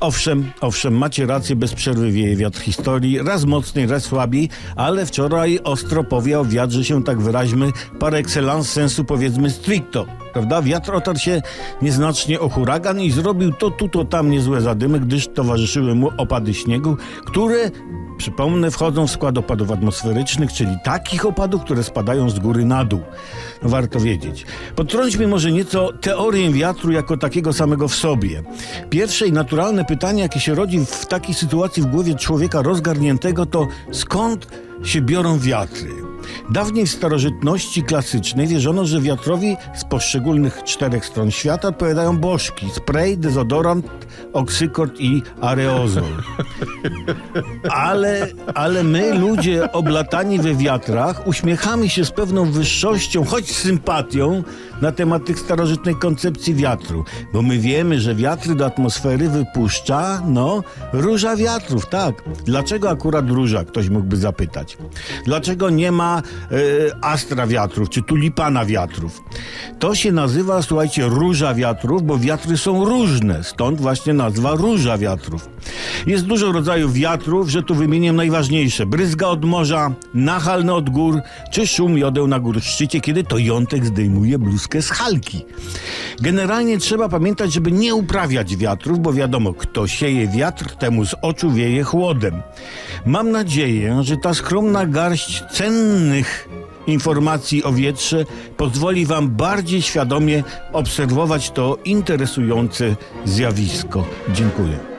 Owszem, owszem, macie rację, bez przerwy wieje wiatr historii, raz mocniej, raz słabiej, ale wczoraj ostro powiał wiatr, że się tak wyraźmy, par excellence sensu powiedzmy stricto. Prawda? Wiatr otarł się nieznacznie o huragan i zrobił to tu, to tam niezłe zadymy, gdyż towarzyszyły mu opady śniegu, które Przypomnę, wchodzą w skład opadów atmosferycznych, czyli takich opadów, które spadają z góry na dół. Warto wiedzieć. Podtrąćmy może nieco teorię wiatru jako takiego samego w sobie. Pierwsze i naturalne pytanie, jakie się rodzi w takiej sytuacji w głowie człowieka rozgarniętego, to skąd się biorą wiatry? Dawniej w starożytności klasycznej wierzono, że wiatrowi z poszczególnych czterech stron świata odpowiadają bożki, spray, dezodorant, oksykord i areozol. Ale, ale my, ludzie oblatani we wiatrach, uśmiechamy się z pewną wyższością, choć z sympatią, na temat tych starożytnej koncepcji wiatru. Bo my wiemy, że wiatry do atmosfery wypuszcza, no, róża wiatrów, tak. Dlaczego akurat róża, ktoś mógłby zapytać. Dlaczego nie ma astra wiatrów, czy tulipana wiatrów? To się nazywa, słuchajcie, róża wiatrów, bo wiatry są różne, stąd właśnie nazwa róża wiatrów. Jest dużo rodzajów wiatrów, że tu wymienię najważniejsze. Bryzga od morza, nachalny od gór, czy szum jodeł na górszczycie, kiedy to jątek zdejmuje bluzkę z halki. Generalnie trzeba pamiętać, żeby nie uprawiać wiatrów, bo wiadomo, kto sieje wiatr, temu z oczu wieje chłodem. Mam nadzieję, że ta skromna garść cennych informacji o wietrze pozwoli Wam bardziej świadomie obserwować to interesujące zjawisko. Dziękuję.